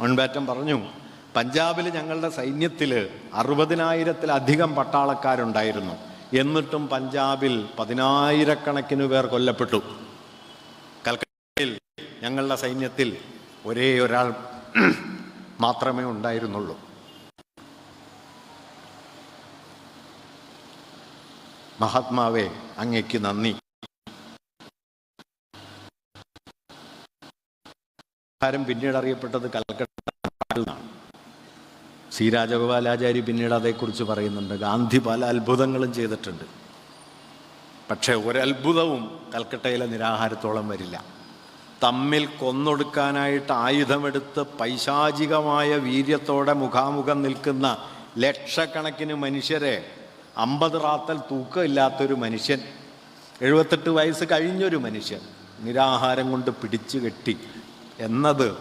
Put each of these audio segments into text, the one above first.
മൺബാറ്റം പറഞ്ഞു. പഞ്ചാബിൽ ഞങ്ങളുടെ സൈന്യത്തിൽ അറുപതിനായിരത്തിലധികം പട്ടാളക്കാരുണ്ടായിരുന്നു. എന്നിട്ടും പഞ്ചാബിൽ പതിനായിരക്കണക്കിന് പേർ കൊല്ലപ്പെട്ടു. കൽക്കട്ടയിൽ ഞങ്ങളുടെ സൈന്യത്തിൽ ഒരേ ഒരാൾ മാത്രമേ ഉണ്ടായിരുന്നുള്ളൂ. മഹാത്മാവേ അങ്ങയ്ക്ക് നന്ദി. ആഹാരം പിന്നീട് അറിയപ്പെട്ടത് കൽക്കട്ടാണ് സി. രാജഗോപാലാചാരി പിന്നീട് അതേക്കുറിച്ച് പറയുന്നുണ്ട്. ഗാന്ധി പല അത്ഭുതങ്ങളും ചെയ്തിട്ടുണ്ട്. പക്ഷെ ഒരത്ഭുതവും കൽക്കട്ടയിലെ നിരാഹാരത്തോളം വരില്ല. തമ്മിൽ കൊന്നൊടുക്കാനായിട്ട് ആയുധമെടുത്ത് പൈശാചികമായ വീര്യത്തോടെ മുഖാമുഖം നിൽക്കുന്ന ലക്ഷക്കണക്കിന് മനുഷ്യരെ അമ്പത് റാത്തൽ തൂക്കമില്ലാത്തൊരു മനുഷ്യൻ എഴുപത്തെട്ട് വയസ്സ് കഴിഞ്ഞൊരു മനുഷ്യൻ നിരാഹാരം കൊണ്ട് പിടിച്ചു കെട്ടി എന്നത്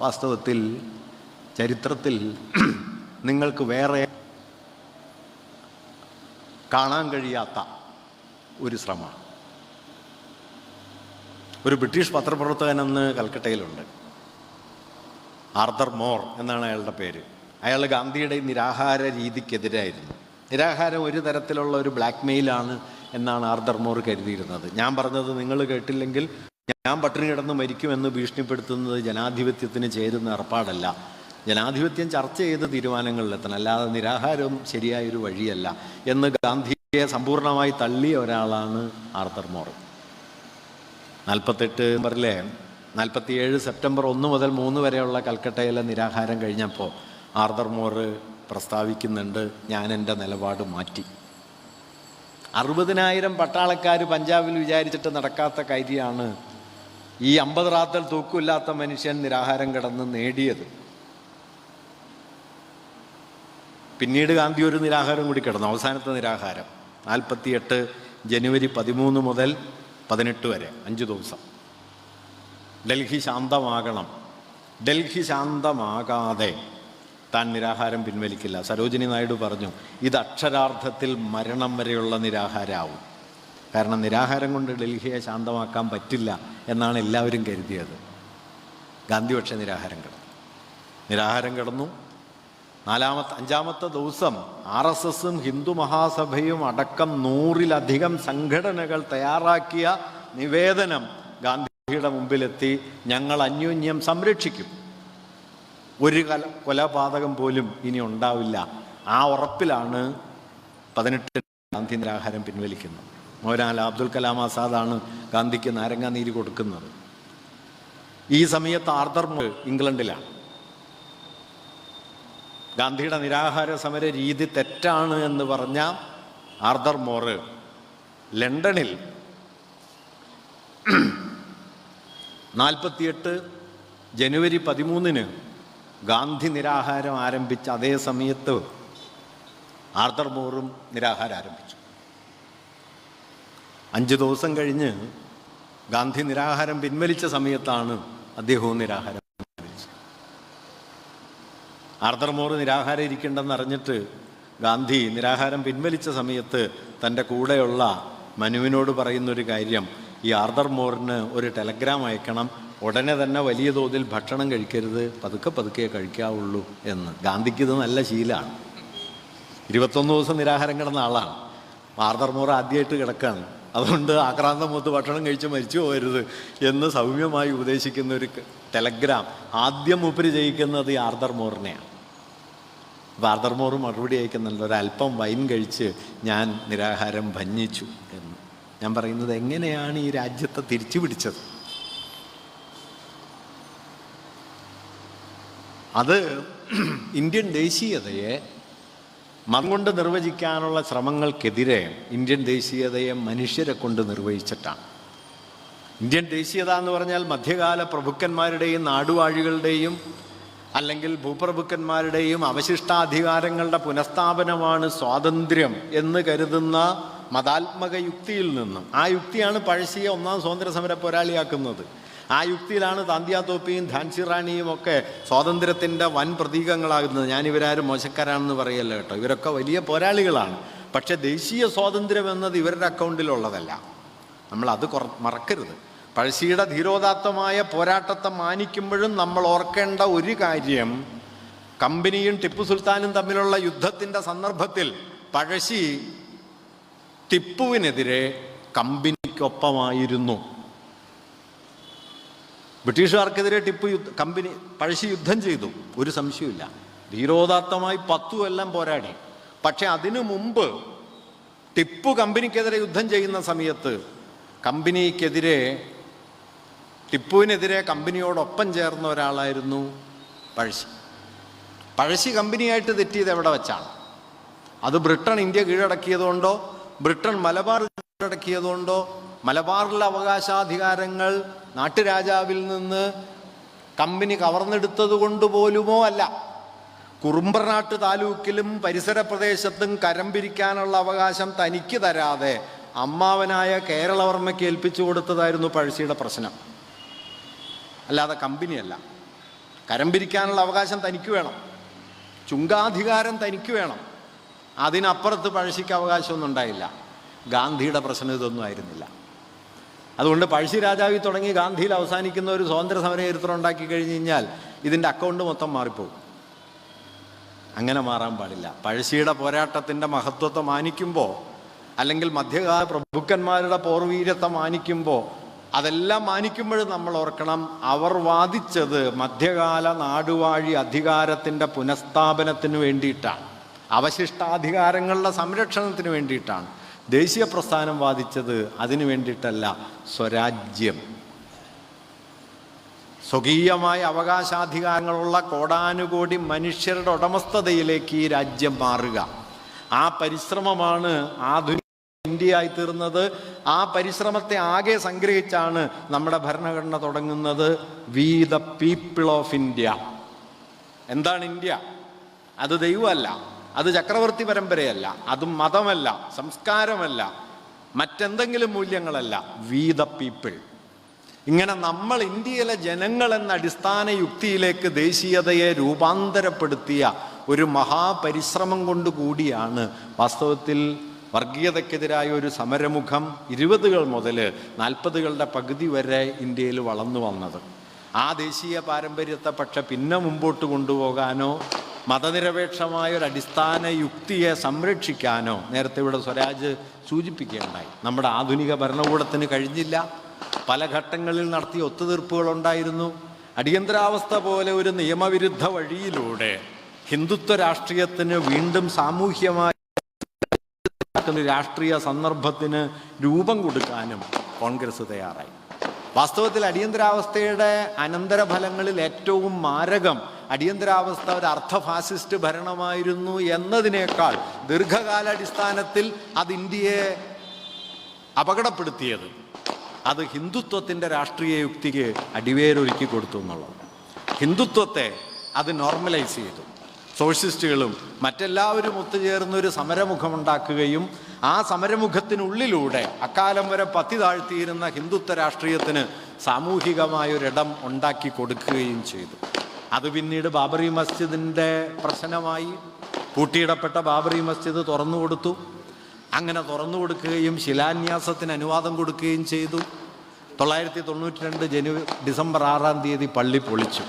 വാസ്തവത്തിൽ ചരിത്രത്തിൽ നിങ്ങൾക്ക് വേറെ കാണാൻ കഴിയാത്ത ഒരു ശ്രമമാണ്. ഒരു ബ്രിട്ടീഷ് പത്രപ്രവർത്തകൻ അന്ന് കൽക്കട്ടയിലുണ്ട്. ആർദർ മോർ എന്നാണ് അയാളുടെ പേര്. അയാൾ ഗാന്ധിയുടെ നിരാഹാര രീതിക്കെതിരായിരുന്നു. നിരാഹാരം ഒരു തരത്തിലുള്ള ഒരു ബ്ലാക്ക് മെയിലാണ് എന്നാണ് ആർദർ മോർ കരുതിയിരുന്നത്. ഞാൻ പറഞ്ഞത് നിങ്ങൾ കേട്ടില്ലെങ്കിൽ ഞാൻ പട്ടിണി കിടന്ന് മരിക്കുമെന്ന് ഭീഷണിപ്പെടുത്തുന്നത് ജനാധിപത്യത്തിന് ചേരുന്ന ഏർപ്പാടല്ല. ജനാധിപത്യം ചർച്ച ചെയ്ത് തീരുമാനങ്ങളിലെത്തണം. അല്ലാതെ നിരാഹാരം ശരിയായൊരു വഴിയല്ല എന്ന് ഗാന്ധിയെ സമ്പൂർണമായി തള്ളിയ ഒരാളാണ് ആർത്തർ മോർ. നാൽപ്പത്തെട്ട് നമ്പറിലെ നാൽപ്പത്തിയേഴ് സെപ്റ്റംബർ ഒന്ന് മുതൽ മൂന്ന് വരെയുള്ള കൽക്കട്ടയിലെ നിരാഹാരം കഴിഞ്ഞപ്പോൾ ആർദർ മോർ പ്രസ്താവിക്കുന്നുണ്ട് ഞാൻ എന്റെ നിലപാട് മാറ്റി. അറുപതിനായിരം പട്ടാളക്കാർ പഞ്ചാബിൽ വിചാരിച്ചിട്ട് നടക്കാത്ത കാര്യമാണ് ഈ അമ്പത് റാത്തൽ തൂക്കില്ലാത്ത മനുഷ്യൻ നിരാഹാരം കിടന്ന് നേടിയത്. പിന്നീട് ഗാന്ധി ഒരു നിരാഹാരം കൂടി കിടന്നു. അവസാനത്തെ നിരാഹാരം. നാൽപ്പത്തിയെട്ട് ജനുവരി പതിമൂന്ന് മുതൽ പതിനെട്ട് വരെ അഞ്ച് ദിവസം. ഡൽഹി ശാന്തമാകണം. ഡൽഹി ശാന്തമാകാതെ താൻ നിരാഹാരം പിൻവലിക്കില്ല. സരോജിനി നായിഡു പറഞ്ഞു ഇത് അക്ഷരാർത്ഥത്തിൽ മരണം വരെയുള്ള നിരാഹാരമാവും കാരണം നിരാഹാരം കൊണ്ട് ഡൽഹിയെ ശാന്തമാക്കാൻ പറ്റില്ല എന്നാണ് എല്ലാവരും കരുതിയത്. ഗാന്ധി പക്ഷേ നിരാഹാരം കിടന്നു. നിരാഹാരം കിടന്നു. നാലാമത്തെ അഞ്ചാമത്തെ ദിവസം ആർ എസ് എസും ഹിന്ദു മഹാസഭയും അടക്കം നൂറിലധികം സംഘടനകൾ തയ്യാറാക്കിയ നിവേദനം ഗാന്ധിയുടെ മുമ്പിലെത്തി ഞങ്ങൾ അന്യോന്യം സംരക്ഷിക്കും. ഒരു കല കൊലപാതകം പോലും ഇനി ഉണ്ടാവില്ല. ആ ഉറപ്പിലാണ് പതിനെട്ട് ഗാന്ധി നിരാഹാരം പിൻവലിക്കുന്നത്. മോഹൻലാൽ അബ്ദുൽ കലാം ആസാദാണ് ഗാന്ധിക്ക് നാരങ്ങാനീര് കൊടുക്കുന്നത്. ഈ സമയത്ത് ആർദർ ഇംഗ്ലണ്ടിലാണ്. ഗാന്ധിയുടെ നിരാഹാര സമര രീതി തെറ്റാണ് എന്ന് പറഞ്ഞ ആർദർ മോറ് ലണ്ടനിൽ നാൽപ്പത്തിയെട്ട് ജനുവരി പതിമൂന്നിന് ഗാന്ധി നിരാഹാരം ആരംഭിച്ച അതേ സമയത്ത് ആർദർ മോറും നിരാഹാരം ആരംഭിച്ചു. അഞ്ച് ദിവസം കഴിഞ്ഞ് ഗാന്ധി നിരാഹാരം പിൻവലിച്ച സമയത്താണ് അദ്ദേഹവും നിരാഹാരം പിൻവലിച്ചത്. ആർദർ മോർ നിരാഹാരം ഇരിക്കേണ്ടെന്ന് അറിഞ്ഞിട്ട് ഗാന്ധി നിരാഹാരം പിൻവലിച്ച സമയത്ത് തന്റെ കൂടെയുള്ള മനുവിനോട് പറയുന്നൊരു കാര്യം ഈ ആർദർ മോറിന് ഒരു ടെലഗ്രാം അയക്കണം ഉടനെ തന്നെ വലിയ തോതിൽ ഭക്ഷണം കഴിക്കരുത് പതുക്കെ പതുക്കെ കഴിക്കാവുള്ളൂ എന്ന്. ഗാന്ധിക്ക് ഇത് നല്ല ശീലമാണ്. ഇരുപത്തൊന്ന് ദിവസം നിരാഹാരം കിടന്ന ആളാണ്. ആർദർ മോർ ആദ്യമായിട്ട് കിടക്കുകയാണ് അതുകൊണ്ട് ആക്രാന്തം മൂത്ത് ഭക്ഷണം കഴിച്ച് മരിച്ചു പോകരുത് എന്ന് സൗമ്യമായി ഉപദേശിക്കുന്ന ഒരു ടെലഗ്രാം ആദ്യം ഉപരി ജയിക്കുന്നത് ഈ ആർദർ മോറിനെയാണ്. അപ്പോൾ ആർദർ മോർ മറുപടി അയക്കുന്നുണ്ട് ഒരല്പം വൈൻ കഴിച്ച് ഞാൻ നിരാഹാരം ഭഞ്ജിച്ചു എന്ന്. ഞാൻ പറയുന്നത് എങ്ങനെയാണ് ഈ രാജ്യത്തെ തിരിച്ചു പിടിച്ചത് അത് ഇന്ത്യൻ ദേശീയതയെ മതം കൊണ്ട് നിർവചിക്കാനുള്ള ശ്രമങ്ങൾക്കെതിരെ ഇന്ത്യൻ ദേശീയതയെ മനുഷ്യരെ കൊണ്ട് നിർവഹിച്ചിട്ടാണ് ഇന്ത്യൻ ദേശീയത എന്ന് പറഞ്ഞാൽ മധ്യകാല പ്രഭുക്കന്മാരുടെയും നാടുവാഴികളുടെയും അല്ലെങ്കിൽ ഭൂപ്രഭുക്കന്മാരുടെയും അവശിഷ്ടാധികാരങ്ങളുടെ പുനഃസ്ഥാപനമാണ് സ്വാതന്ത്ര്യം എന്ന് കരുതുന്ന മതാത്മക യുക്തിയിൽ നിന്നും. ആ യുക്തിയാണ് പഴശ്ശിയെ ഒന്നാം സ്വാതന്ത്ര്യ സമര പോരാളിയാക്കുന്നത്. ആ യുക്തിയിലാണ് താന്തിയാത്തോപ്പിയും ധാൻസി റാണിയും ഒക്കെ സ്വാതന്ത്ര്യത്തിന്റെ വൻ പ്രതീകങ്ങളാകുന്നത് ഞാനിവരാരും മോശക്കാരാണെന്ന് പറയല്ല കേട്ടോ. ഇവരൊക്കെ വലിയ പോരാളികളാണ്. പക്ഷേ ദേശീയ സ്വാതന്ത്ര്യം എന്നത് ഇവരുടെ അക്കൗണ്ടിലുള്ളതല്ല. നമ്മൾ അത് കുറ മറക്കരുത്. പഴശ്ശിയുടെ ധീരോദാത്തമായ പോരാട്ടത്തെ മാനിക്കുമ്പോഴും നമ്മൾ ഓർക്കേണ്ട ഒരു കാര്യം കമ്പനിയും ടിപ്പു സുൽത്താനും തമ്മിലുള്ള യുദ്ധത്തിന്റെ സന്ദർഭത്തിൽ പഴശ്ശി ടിപ്പുവിനെതിരെ കമ്പനിക്കൊപ്പമായിരുന്നു. ബ്രിട്ടീഷുകാർക്കെതിരെ ടിപ്പു യുദ്ധ കമ്പനി പഴശ്ശി യുദ്ധം ചെയ്തു. ഒരു സംശയമില്ല ധീരോദാത്തമായി പത്തു എല്ലാം പോരാടി. പക്ഷെ അതിനു മുമ്പ് ടിപ്പു കമ്പനിക്കെതിരെ യുദ്ധം ചെയ്യുന്ന സമയത്ത് കമ്പനിക്കെതിരെ ടിപ്പുവിനെതിരെ കമ്പനിയോടൊപ്പം ചേർന്ന ഒരാളായിരുന്നു പഴശ്ശി. പഴശ്ശി കമ്പനിയായിട്ട് തെറ്റിയത് എവിടെ വെച്ചാണ്? അത് ബ്രിട്ടൻ ഇന്ത്യ കീഴടക്കിയതുകൊണ്ടോ ബ്രിട്ടൻ മലബാർ കീഴടക്കിയതുകൊണ്ടോ മലബാറിലെ അവകാശാധികാരങ്ങൾ നാട്ടുരാജാവിൽ നിന്ന് കമ്പനി കവർന്നെടുത്തത് കൊണ്ട് പോലുമോ അല്ല കുറുമ്പർനാട്ട് താലൂക്കിലും പരിസര പ്രദേശത്തും കരം പിരിക്കാനുള്ള അവകാശം തനിക്ക് തരാതെ അമ്മാവനായ കേരളവർമ്മയ്ക്ക് ഏൽപ്പിച്ചു കൊടുത്തതായിരുന്നു പഴശ്ശിയുടെ പ്രശ്നം. അല്ലാതെ കമ്പനിയല്ല. കരം പിരിക്കാനുള്ള അവകാശം തനിക്ക് വേണം. ചുങ്കാധികാരം തനിക്ക് വേണം. അതിനപ്പുറത്ത് പഴശ്ശിക്ക് അവകാശമൊന്നും ഉണ്ടായില്ല. ഗാന്ധിയുടെ പ്രശ്നം ഇതൊന്നും ആയിരുന്നില്ല. അതുകൊണ്ട് പഴശ്ശി രാജാവി തുടങ്ങി ഗാന്ധിയിൽ അവസാനിക്കുന്ന ഒരു സ്വാതന്ത്ര്യ സമര ചരിത്രം ഉണ്ടാക്കി കഴിഞ്ഞ് കഴിഞ്ഞാൽ ഇതിന്റെ അക്കൗണ്ട് മൊത്തം മാറിപ്പോകും. അങ്ങനെ മാറാൻ പാടില്ല. പഴശ്ശിയുടെ പോരാട്ടത്തിന്റെ മഹത്വത്തെ മാനിക്കുമ്പോൾ അല്ലെങ്കിൽ മധ്യകാല പ്രഭുക്കന്മാരുടെ പോർവീര്യത്തെ മാനിക്കുമ്പോൾ അതെല്ലാം മാനിക്കുമ്പോഴും നമ്മൾ ഓർക്കണം അവർ വാദിച്ചത് മധ്യകാല നാടുവാഴി അധികാരത്തിന്റെ പുനഃസ്ഥാപനത്തിന് വേണ്ടിയിട്ടാണ്. അവശിഷ്ടാധികാരങ്ങളുടെ സംരക്ഷണത്തിന് വേണ്ടിയിട്ടാണ്. ദേശീയ പ്രസ്ഥാനം വാദിച്ചത് അതിനു വേണ്ടിയിട്ടല്ല സ്വരാജ്യം. സ്വകീയമായ അവകാശാധികാരങ്ങളുള്ള കോടാനുകോടി മനുഷ്യരുടെ ഉടമസ്ഥതയിലേക്ക് ഈ രാജ്യം മാറുക. ആ പരിശ്രമമാണ് ആധുനിക ഇന്ത്യയായി തീർന്നത് ആ പരിശ്രമത്തെ ആകെ സംഗ്രഹിച്ചാണ് നമ്മുടെ ഭരണഘടന തുടങ്ങുന്നത്. We the people of India എന്താണ് ഇന്ത്യ? അത് ദൈവമല്ല. അത് ചക്രവർത്തി പരമ്പരയല്ല അത് മതമല്ല സംസ്കാരമല്ല മറ്റെന്തെങ്കിലും മൂല്യങ്ങളല്ല. വി ദ പീപ്പിൾ ഇങ്ങനെ നമ്മൾ ഇന്ത്യയിലെ ജനങ്ങൾ എന്ന അടിസ്ഥാന യുക്തിയിലേക്ക് ദേശീയതയെ രൂപാന്തരപ്പെടുത്തിയ ഒരു മഹാപരിശ്രമം കൊണ്ടുകൂടിയാണ് വാസ്തവത്തിൽ വർഗീയതയ്ക്കെതിരായ ഒരു സമരമുഖം ഇരുപതുകൾ മുതൽ നാൽപ്പതുകളുടെ പകുതി വരെ ഇന്ത്യയിൽ വളർന്നു വന്നത്. ആ ദേശീയ പാരമ്പര്യത്തെ പക്ഷെ പിന്നെ മുമ്പോട്ട് കൊണ്ടുപോകാനോ മതനിരപേക്ഷമായ ഒരു അടിസ്ഥാന യുക്തിയെ സംരക്ഷിക്കാനോ നേരത്തെ ഇവിടെ സ്വരാജ് സൂചിപ്പിക്കുകയുണ്ടായി. നമ്മുടെ ആധുനിക ഭരണകൂടത്തിന് കഴിഞ്ഞില്ല. പല ഘട്ടങ്ങളിൽ നടത്തിയ ഒത്തുതീർപ്പുകളുണ്ടായിരുന്നു. അടിയന്തരാവസ്ഥ പോലെ ഒരു നിയമവിരുദ്ധ വഴിയിലൂടെ ഹിന്ദുത്വ രാഷ്ട്രീയത്തിന് വീണ്ടും സാമൂഹ്യമായ രാഷ്ട്രീയ സന്ദർഭത്തിന് രൂപം കൊടുക്കാനും കോൺഗ്രസ് തയ്യാറായി. വാസ്തവത്തിൽ അടിയന്തരാവസ്ഥയുടെ അനന്തരഫലങ്ങളിൽ ഏറ്റവും മാരകം അടിയന്തരാവസ്ഥ ഒരു അർദ്ധ ഫാസിസ്റ്റ് ഭരണമായിരുന്നു എന്നതിനേക്കാൾ ദീർഘകാലാടിസ്ഥാനത്തിൽ അത് ഇന്ത്യയെ അപകടപ്പെടുത്തിയത്. അത് ഹിന്ദുത്വത്തിന്റെ രാഷ്ട്രീയ യുക്തിക്ക് അടിവേരൊരുക്കി കൊടുത്തു എന്നുള്ളത്. ഹിന്ദുത്വത്തെ അത് നോർമലൈസ് ചെയ്തു. സോഷ്യലിസ്റ്റുകളും മറ്റെല്ലാവരും ഒത്തുചേർന്ന് ഒരു സമരമുഖമുണ്ടാക്കുകയും ആ സമരമുഖത്തിനുള്ളിലൂടെ അക്കാലം വരെ പത്തി താഴ്ത്തിയിരുന്ന ഹിന്ദുത്വ രാഷ്ട്രീയത്തിന് സാമൂഹികമായൊരിടം ഉണ്ടാക്കി കൊടുക്കുകയും ചെയ്തു. അത് പിന്നീട് ബാബറി മസ്ജിദിന്റെ പ്രശ്നമായി പൂട്ടിയിടപ്പെട്ട ബാബറി മസ്ജിദ് തുറന്നു കൊടുത്തു. അങ്ങനെ തുറന്നു കൊടുക്കുകയും ശിലാന്യാസത്തിന് അനുവാദം കൊടുക്കുകയും ചെയ്തു. തൊള്ളായിരത്തി തൊണ്ണൂറ്റി രണ്ട് ജനുവരി ഡിസംബർ ആറാം തീയതി പള്ളി പൊളിച്ചു.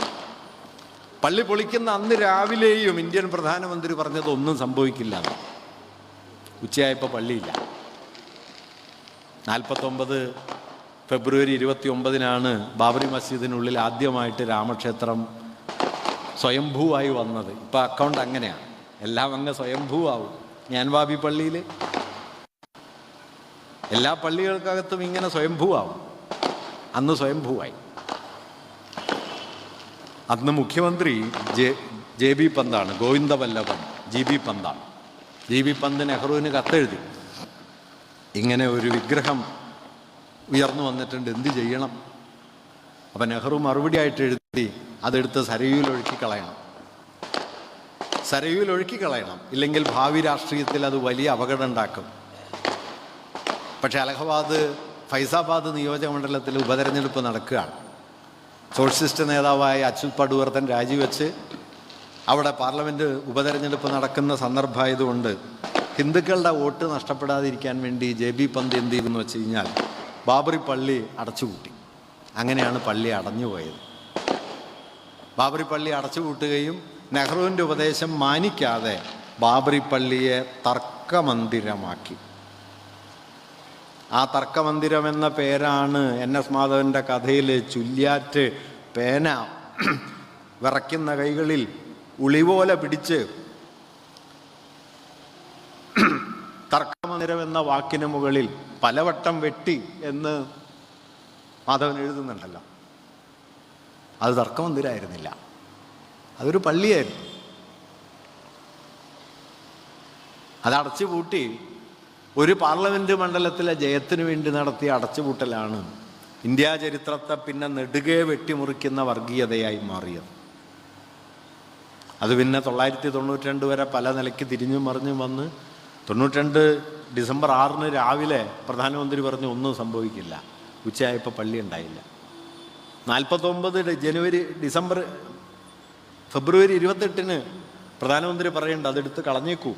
പള്ളി പൊളിക്കുന്ന അന്ന് രാവിലെയും ഇന്ത്യൻ പ്രധാനമന്ത്രി പറഞ്ഞത് ഒന്നും സംഭവിക്കില്ല. ഉച്ചയായപ്പോൾ പള്ളിയില്ല. നാൽപ്പത്തൊമ്പത് ഫെബ്രുവരി ഇരുപത്തി ഒമ്പതിനാണ് ബാബറി മസ്ജിദിനുള്ളിൽ ആദ്യമായിട്ട് രാമക്ഷേത്രം സ്വയംഭൂവായി വന്നത്. ഇപ്പം അക്കൗണ്ട് അങ്ങനെയാണ് എല്ലാം അങ്ങ് സ്വയംഭൂവാവും. ഞാൻ ബാബി പള്ളിയിൽ എല്ലാ പള്ളികൾക്കകത്തും ഇങ്ങനെ സ്വയംഭൂവാവും. അന്ന് സ്വയംഭൂവായി. അന്ന് മുഖ്യമന്ത്രി ജെ ജെ ബി പന്താണ് ഗോവിന്ദവല്ലഭൻ ജി ബി പന്താണ്. ജി ബി പന്ത് നെഹ്റുവിന് കത്തെഴുതി. ഇങ്ങനെ ഒരു വിഗ്രഹം ഉയർന്നു വന്നിട്ടുണ്ട്. എന്ത് ചെയ്യണം? അപ്പം നെഹ്റു മറുപടി ആയിട്ട് എഴുതി. അതെടുത്ത് സരയൂയിൽ ഒഴുക്കി കളയണം സരയൂയിൽ ഒഴുക്കി കളയണം ഇല്ലെങ്കിൽ ഭാവി രാഷ്ട്രീയത്തിൽ അത് വലിയ അപകടം ഉണ്ടാക്കും പക്ഷേ അലഹബാദ് ഫൈസാബാദ് നിയോജകമണ്ഡലത്തിൽ ഉപതെരഞ്ഞെടുപ്പ് നടക്കുകയാണ്. സോഷ്യലിസ്റ്റ് നേതാവായ അച്യുത് പടുവർത്തൻ രാജിവെച്ച് അവിടെ പാർലമെന്റ് ഉപതെരഞ്ഞെടുപ്പ് നടക്കുന്ന സന്ദർഭമായതുകൊണ്ട് ഹിന്ദുക്കളുടെ വോട്ട് നഷ്ടപ്പെടാതിരിക്കാൻ വേണ്ടി ജെ ബി പന്ത് എന്ത് ചെയ്തെന്ന് വെച്ച് കഴിഞ്ഞാൽ ബാബറി പള്ളി അടച്ചുപൂട്ടി. അങ്ങനെയാണ് പള്ളി അടഞ്ഞുപോയത്. ബാബറി പള്ളി അടച്ചുപൂട്ടുകയും നെഹ്റുവിന്റെ ഉപദേശം മാനിക്കാതെ ബാബറി പള്ളിയെ തർക്കമന്ദിരമാക്കി. ആ തർക്കമന്ദിരം എന്ന പേരാണ് എൻ എസ് മാധവന്റെ കഥയിൽ ചുല്യാറ്റ് പേന വിറയ്ക്കുന്ന കൈകളിൽ ഉളിപോലെ പിടിച്ച് തർക്കമന്ദിരം എന്ന വാക്കിന് മുകളിൽ പലവട്ടം വെട്ടി എന്ന് മാധവൻ എഴുതുന്നുണ്ടല്ലോ. അത് തർക്കമന്ദിരായിരുന്നില്ല അതൊരു പള്ളിയായിരുന്നു. അത് അടച്ചു പൂട്ടി ഒരു പാർലമെന്റ് മണ്ഡലത്തിലെ ജയത്തിനു വേണ്ടി നടത്തിയ അടച്ചുപൂട്ടലാണ് ഇന്ത്യ ചരിത്രത്തെ പിന്നെ നെടുകെ വെട്ടിമുറിക്കുന്ന വർഗീയതയായി മാറിയത്. അത് പിന്നെ തൊള്ളായിരത്തി തൊണ്ണൂറ്റി രണ്ട് വരെ പല നിലയ്ക്ക് തിരിഞ്ഞും മറിഞ്ഞും വന്ന് തൊണ്ണൂറ്റിരണ്ട് ഡിസംബർ ആറിന് രാവിലെ പ്രധാനമന്ത്രി പറഞ്ഞു ഒന്നും സംഭവിക്കില്ല. ഉച്ചയായപ്പോൾ പള്ളി ഉണ്ടായില്ല. നാൽപ്പത്തൊമ്പത് ജനുവരി ഡിസംബർ ഫെബ്രുവരി ഇരുപത്തെട്ടിന് പ്രധാനമന്ത്രി പറയേണ്ട അതെടുത്ത് കളഞ്ഞേക്കൂ.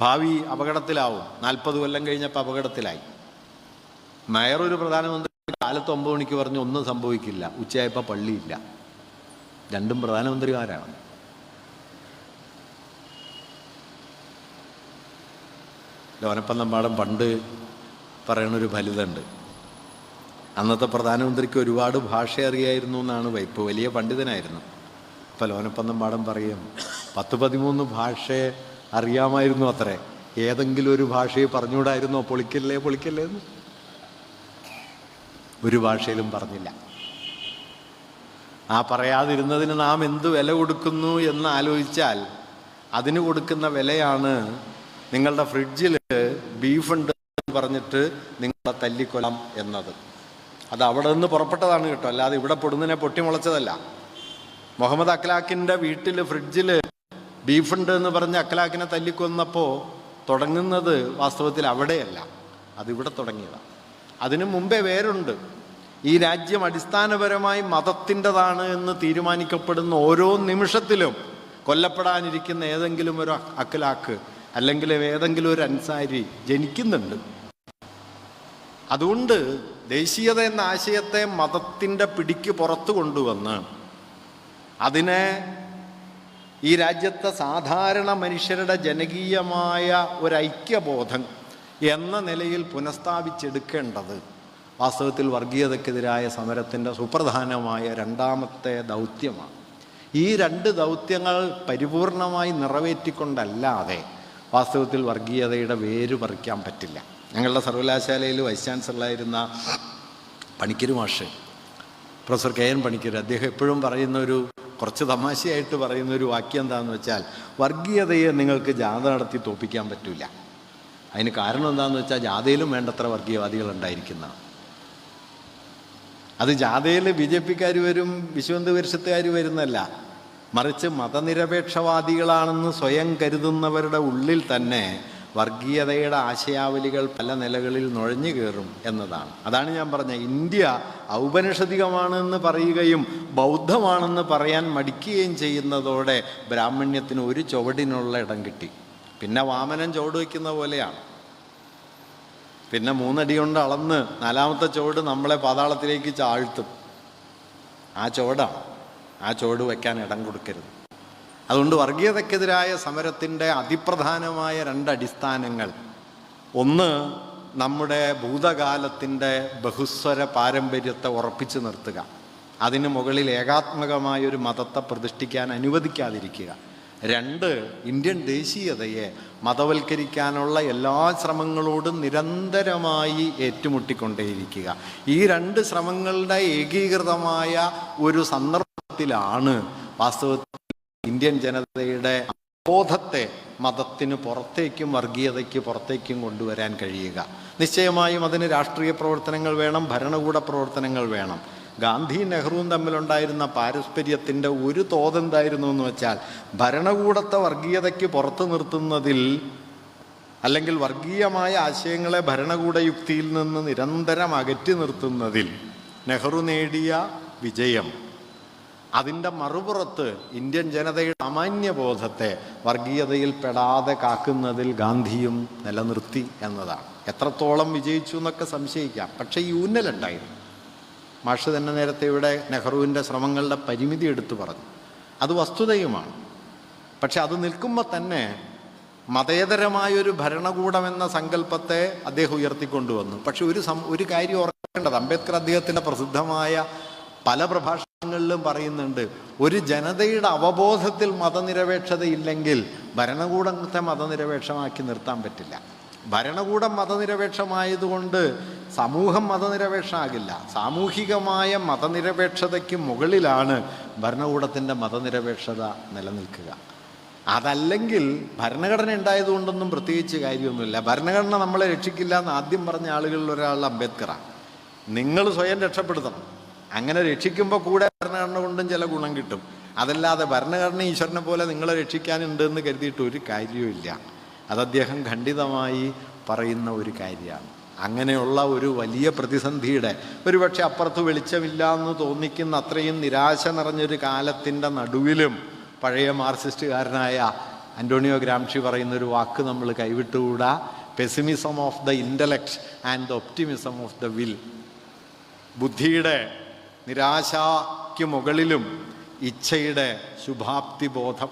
ഭാവി അപകടത്തിലാവും. നാൽപ്പത് കൊല്ലം കഴിഞ്ഞപ്പോൾ അപകടത്തിലായി. മേയർ ഒരു പ്രധാനമന്ത്രി കാലത്ത് ഒമ്പത് മണിക്ക് പറഞ്ഞു ഒന്നും സംഭവിക്കില്ല. ഉച്ചയായപ്പോൾ പള്ളിയില്ല. രണ്ടും പ്രധാനമന്ത്രിമാരാണ്. ലോനപ്പന്നമ്പാടം പണ്ട് പറയണൊരു ഫലിതമുണ്ട് അന്നത്തെ പ്രധാനമന്ത്രിക്ക് ഒരുപാട് ഭാഷ അറിയായിരുന്നു എന്നാണ് വൈപ്പ്. വലിയ പണ്ഡിതനായിരുന്നു. അപ്പം ലോനപ്പന്നമ്പാടം പറയും പത്ത് പതിമൂന്ന് ഭാഷയെ അറിയാമായിരുന്നു അത്രേ. ഏതെങ്കിലും ഒരു ഭാഷയെ പറഞ്ഞുകൂടായിരുന്നോ? പൊളിക്കല്ലേ പൊളിക്കല്ലേ എന്ന്? ഒരു ഭാഷയിലും പറഞ്ഞില്ല. ആ പറയാതിരുന്നതിന് നാം എന്ത് വില കൊടുക്കുന്നു എന്ന് ആലോചിച്ചാൽ അതിന് കൊടുക്കുന്ന വിലയാണ് നിങ്ങളുടെ ഫ്രിഡ്ജിൽ ബീഫുണ്ട് പറഞ്ഞിട്ട് നിങ്ങളെ തല്ലിക്കൊല്ലാം എന്നത്. അത് അവിടെ നിന്ന് പുറപ്പെട്ടതാണ് കേട്ടോ. അല്ലാതെ ഇവിടെ പൊടുന്നതിനെ പൊട്ടിമുളച്ചതല്ല. മുഹമ്മദ് അഖ്ലാഖിന്റെ വീട്ടിൽ ഫ്രിഡ്ജിൽ ബീഫുണ്ട് എന്ന് പറഞ്ഞ് അഖ്ലാഖിനെ തല്ലിക്കൊന്നപ്പോൾ തുടങ്ങുന്നത് വാസ്തവത്തിൽ അവിടെയല്ല. അതിവിടെ തുടങ്ങിയതാണ് അതിനു മുമ്പേ വേറുണ്ട് ഈ രാജ്യം അടിസ്ഥാനപരമായി മതത്തിന്റെതാണ് എന്ന് തീരുമാനിക്കപ്പെടുന്ന ഓരോ നിമിഷത്തിലും കൊല്ലപ്പെടാനിരിക്കുന്ന ഏതെങ്കിലും ഒരു അഖ്ലാഖ് അല്ലെങ്കിൽ ഏതെങ്കിലും ഒരു അൻസാരി ജനിക്കുന്നുണ്ട്. അതുകൊണ്ട് ദേശീയത എന്ന ആശയത്തെ മതത്തിന്റെ പിടിക്ക് പുറത്തു കൊണ്ടുവന്ന് അതിനെ ഈ രാജ്യത്തെ സാധാരണ മനുഷ്യരുടെ ജനകീയമായ ഒരു ഐക്യബോധം എന്ന നിലയിൽ പുനഃസ്ഥാപിച്ചെടുക്കേണ്ടത് വാസ്തവത്തിൽ വർഗീയതക്കെതിരായ സമരത്തിന്റെ സുപ്രധാനമായ രണ്ടാമത്തെ ദൗത്യമാണ്. ഈ രണ്ട് ദൗത്യങ്ങൾ പരിപൂർണമായി നിറവേറ്റിക്കൊണ്ടല്ലാതെ വാസ്തവത്തിൽ വർഗീയതയുടെ വേര് പറിക്കാൻ പറ്റില്ല. ഞങ്ങളുടെ സർവകലാശാലയിൽ വൈസ് ചാൻസലറായിരുന്ന പണിക്കർ മാഷ് പ്രൊഫസർ കെ എൻ പണിക്കർ അദ്ദേഹം എപ്പോഴും പറയുന്ന ഒരു കുറച്ച് തമാശയായിട്ട് പറയുന്ന ഒരു വാക്യം എന്താണെന്ന് വെച്ചാൽ വർഗീയതയെ നിങ്ങൾക്ക് ജാഥ നടത്തി തോപ്പിക്കാൻ പറ്റില്ല അതിന് കാരണം എന്താണെന്ന് വെച്ചാൽ ജാഥയിലും വേണ്ടത്ര വർഗീയവാദികൾ ഉണ്ടായിരിക്കുന്നതാണ് അത് ജാഥയിൽ ബി ജെ പിക്കാർ വരും വിശ്വന്ത് പരിഷത്തുകാർ വരുന്നല്ല മറിച്ച് മതനിരപേക്ഷവാദികളാണെന്ന് സ്വയം കരുതുന്നവരുടെ ഉള്ളിൽ തന്നെ വർഗീയതയുടെ ആശയാവലികൾ പല നിലകളിൽ നുഴഞ്ഞു കയറും എന്നതാണ്. അതാണ് ഞാൻ പറഞ്ഞത്. ഇന്ത്യ ഔപനിഷധികമാണെന്ന് പറയുകയും ബൗദ്ധമാണെന്ന് പറയാൻ മടിക്കുകയും ചെയ്യുന്നതോടെ ബ്രാഹ്മണ്യത്തിന് ഒരു ചുവടിനുള്ള ഇടം കിട്ടി. പിന്നെ വാമനം ചുവട് വയ്ക്കുന്ന പോലെയാണ്. പിന്നെ മൂന്നടി കൊണ്ട് അളന്ന് നാലാമത്തെ ചുവട് നമ്മളെ പാതാളത്തിലേക്ക് ചാഴ്ത്തും. ആ ചുവടാണ്. ആ ചുവട് വയ്ക്കാൻ ഇടം കൊടുക്കരുത്. അതുകൊണ്ട് വർഗീയതയ്ക്കെതിരായ സമരത്തിന്റെ അതിപ്രധാനമായ രണ്ടടിസ്ഥാനങ്ങൾ ഒന്ന് നമ്മുടെ ഭൂതകാലത്തിന്റെ ബഹുസ്വര പാരമ്പര്യത്തെ ഉറപ്പിച്ചു നിർത്തുക. അതിന് മുകളിൽ ഏകാത്മകമായ ഒരു മതത്തെ പ്രതിഷ്ഠിക്കാൻ അനുവദിക്കാതിരിക്കുക. രണ്ട് ഇന്ത്യൻ ദേശീയതയെ മതവൽക്കരിക്കാനുള്ള എല്ലാ ശ്രമങ്ങളോടും നിരന്തരമായി ഏറ്റുമുട്ടിക്കൊണ്ടേയിരിക്കുക. ഈ രണ്ട് ശ്രമങ്ങളുടെ ഏകീകൃതമായ ഒരു സന്ദർഭത്തിലാണ് വാസ്തവത്തിൽ ഇന്ത്യൻ ജനതയുടെ ബോധത്തെ മതത്തിന് പുറത്തേക്കും വർഗീയതയ്ക്ക് പുറത്തേക്കും കൊണ്ടുവരാൻ കഴിയുക. നിശ്ചയമായും അതിന് രാഷ്ട്രീയ പ്രവർത്തനങ്ങൾ വേണം ഭരണകൂട പ്രവർത്തനങ്ങൾ വേണം. ഗാന്ധി നെഹ്റുവും തമ്മിലുണ്ടായിരുന്ന പാരസ്പര്യത്തിന്റെ ഒരു തോതെന്തായിരുന്നു എന്ന് വെച്ചാൽ ഭരണകൂടത്തെ വർഗീയതയ്ക്ക് പുറത്തു നിർത്തുന്നതിൽ അല്ലെങ്കിൽ വർഗീയമായ ആശയങ്ങളെ ഭരണകൂട യുക്തിയിൽ നിന്ന് നിരന്തരം അകറ്റി നിർത്തുന്നതിൽ നെഹ്റു നേടിയ വിജയം അതിന്റെ മറുപുറത്ത് ഇന്ത്യൻ ജനതയുടെ സാമാന്യബോധത്തെ വർഗീയതയിൽ പെടാതെ കാക്കുന്നതിൽ ഗാന്ധിയും നിലനിർത്തി എന്നതാണ്. എത്രത്തോളം വിജയിച്ചു എന്നൊക്കെ സംശയിക്കാം. പക്ഷേ ഈ ഊന്നലുണ്ടായിരുന്നു. മാഷ് തന്നെ നേരത്തെ ഇവിടെ നെഹ്റുവിന്റെ ശ്രമങ്ങളുടെ പരിമിതി എടുത്തു പറഞ്ഞു. അത് വസ്തുതയുമാണ്. പക്ഷെ അത് നിൽക്കുമ്പോൾ തന്നെ മതേതരമായൊരു ഭരണകൂടം എന്ന സങ്കല്പത്തെ അദ്ദേഹം ഉയർത്തിക്കൊണ്ടുവന്നു. പക്ഷെ ഒരു സം ഒരു കാര്യം ഓർക്കേണ്ടത്. അംബേദ്കർ അദ്ദേഹത്തിന്റെ പ്രസിദ്ധമായ പല പ്രഭാഷണങ്ങളിലും പറയുന്നുണ്ട് ഒരു ജനതയുടെ അവബോധത്തിൽ മതനിരപേക്ഷതയില്ലെങ്കിൽ ഭരണകൂടത്തെ മതനിരപേക്ഷമാക്കി നിർത്താൻ പറ്റില്ല. ഭരണകൂടം മതനിരപേക്ഷമായതുകൊണ്ട് സമൂഹം മതനിരപേക്ഷമാകില്ല. സാമൂഹികമായ മതനിരപേക്ഷതയ്ക്ക് മുകളിലാണ് ഭരണകൂടത്തിന്റെ മതനിരപേക്ഷത നിലനിൽക്കുക. അതല്ലെങ്കിൽ ഭരണഘടന ഉണ്ടായതുകൊണ്ടൊന്നും പ്രത്യേകിച്ച് കാര്യമൊന്നുമില്ല. ഭരണഘടന നമ്മളെ രക്ഷിക്കില്ല എന്ന് ആദ്യം പറഞ്ഞ ആളുകളിൽ ഒരാൾ അംബേദ്കറാണ്. നിങ്ങൾ സ്വയം രക്ഷപ്പെടുത്തണം. അങ്ങനെ രക്ഷിക്കുമ്പോൾ കൂടെ ഭരണഘടന കൊണ്ടും ചില ഗുണം കിട്ടും. അതല്ലാതെ ഭരണഘടന ഈശ്വരനെ പോലെ നിങ്ങളെ രക്ഷിക്കാനുണ്ട് എന്ന് കരുതിയിട്ട് ഒരു കാര്യവുമില്ല അത് അദ്ദേഹം ഖണ്ഡിതമായി പറയുന്ന ഒരു കാര്യമാണ്. അങ്ങനെയുള്ള ഒരു വലിയ പ്രതിസന്ധിയുടെ ഒരുപക്ഷെ അപ്പുറത്ത് വെളിച്ചമില്ല എന്ന് തോന്നിക്കുന്ന അത്രയും നിരാശ നിറഞ്ഞൊരു കാലത്തിന്റെ നടുവിലും പഴയ മാർക്സിസ്റ്റുകാരനായ അന്റോണിയോ ഗ്രാംഷി പറയുന്ന ഒരു വാക്ക് നമ്മൾ കൈവിട്ടുകൂടാ? Pessimism of the intellect and the optimism of the will ബുദ്ധിയുടെ നിരാശയ്ക്ക് മുകളിലും ഇച്ഛയുടെ ശുഭാപ്തി ബോധം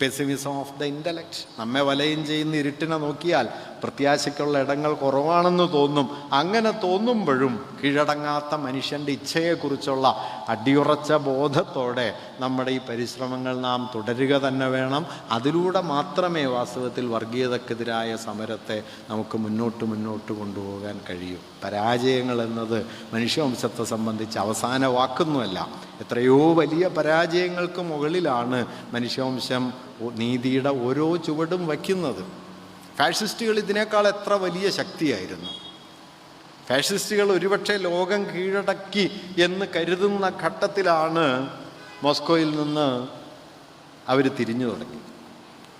പെസിമിസം ഓഫ് ദ ഇന്റലക്ട് നമ്മെ വലയം ചെയ്യുന്ന ഇരുട്ടിനെ നോക്കിയാൽ പ്രത്യാശയ്ക്കുള്ള ഇടങ്ങൾ കുറവാണെന്ന് തോന്നും. അങ്ങനെ തോന്നുമ്പോഴും കീഴടങ്ങാത്ത മനുഷ്യന്റെ ഇച്ഛയെക്കുറിച്ചുള്ള അടിയുറച്ച ബോധത്തോടെ നമ്മുടെ ഈ പരിശ്രമങ്ങൾ നാം തുടരുക തന്നെ വേണം. അതിലൂടെ മാത്രമേ വാസ്തവത്തിൽ വർഗീയതക്കെതിരായ സമരത്തെ നമുക്ക് മുന്നോട്ട് മുന്നോട്ട് കൊണ്ടുപോകാൻ കഴിയൂ. പരാജയങ്ങൾ എന്നത് മനുഷ്യവംശത്തെ സംബന്ധിച്ച് അവസാന വാക്കൊന്നുമല്ല. എത്രയോ വലിയ പരാജയങ്ങൾക്ക് മുകളിലാണ് മനുഷ്യവംശം നീതിയുടെ ഓരോ ചുവടും വയ്ക്കുന്നത്. ഫാഷിസ്റ്റുകൾ ഇതിനേക്കാൾ എത്ര വലിയ ശക്തിയായിരുന്നു? ഫാഷിസ്റ്റുകൾ ഒരുപക്ഷെ ലോകം കീഴടക്കി എന്ന് കരുതുന്ന ഘട്ടത്തിലാണ് മോസ്കോയിൽ നിന്ന് അവർ തിരിഞ്ഞു തുടങ്ങി.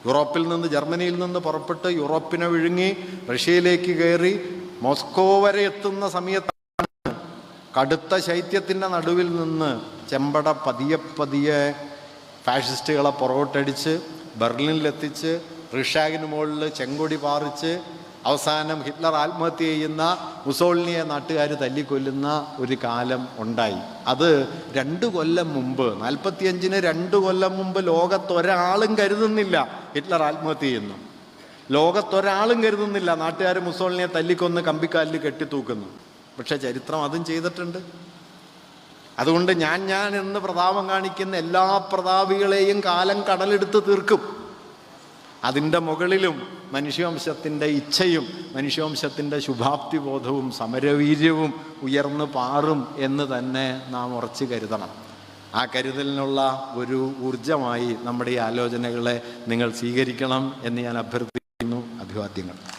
യൂറോപ്പിൽ നിന്ന് ജർമ്മനിയിൽ നിന്ന് പുറപ്പെട്ട് യൂറോപ്പിനെ വിഴുങ്ങി റഷ്യയിലേക്ക് കയറി മോസ്കോ വരെ എത്തുന്ന സമയത്താണ് കടുത്ത ശൈത്യത്തിന്റെ നടുവിൽ നിന്ന് ചെമ്പട പതിയെ പതിയെ ഫാഷിസ്റ്റുകളെ പുറകോട്ടടിച്ച് ബെർലിനിലെത്തിച്ച് റിഷാഗിന് മുകളിൽ ചെങ്കൊടി പാറിച്ച് അവസാനം ഹിറ്റ്ലർ ആത്മഹത്യ ചെയ്യുന്ന മുസോളിനിയെ നാട്ടുകാർ തല്ലിക്കൊല്ലുന്ന ഒരു കാലം ഉണ്ടായി. അത് രണ്ട് കൊല്ലം മുമ്പ് നാൽപ്പത്തിയഞ്ചിന് രണ്ട് കൊല്ലം മുമ്പ് ലോകത്തൊരാളും കരുതുന്നില്ല ഹിറ്റ്ലർ ആത്മഹത്യ ചെയ്യുന്നു. ലോകത്തൊരാളും കരുതുന്നില്ല നാട്ടുകാർ മുസോളിനിയെ തല്ലിക്കൊന്ന് കമ്പിക്കാലിൽ കെട്ടിത്തൂക്കുന്നു. പക്ഷെ ചരിത്രം അതും ചെയ്തിട്ടുണ്ട്. അതുകൊണ്ട് ഞാൻ ഞാൻ എന്ന് പ്രതാപം കാണിക്കുന്ന എല്ലാ പ്രതാപികളെയും കാലം കടലെടുത്ത് തീർക്കും. അതിന്റെ മുകളിലും മനുഷ്യവംശത്തിന്റെ ഇച്ഛയും മനുഷ്യവംശത്തിന്റെ ശുഭാപ്തി ബോധവും സമരവീര്യവും ഉയർന്നു പാറും എന്ന് തന്നെ നാം ഉറച്ചു കരുതണം. ആ കരുതലിനുള്ള ഒരു ഊർജമായി നമ്മുടെ ഈ ആലോചനകളെ നിങ്ങൾ സ്വീകരിക്കണം എന്ന് ഞാൻ അഭ്യർത്ഥിക്കുന്നു. അഭിവാദ്യങ്ങൾ.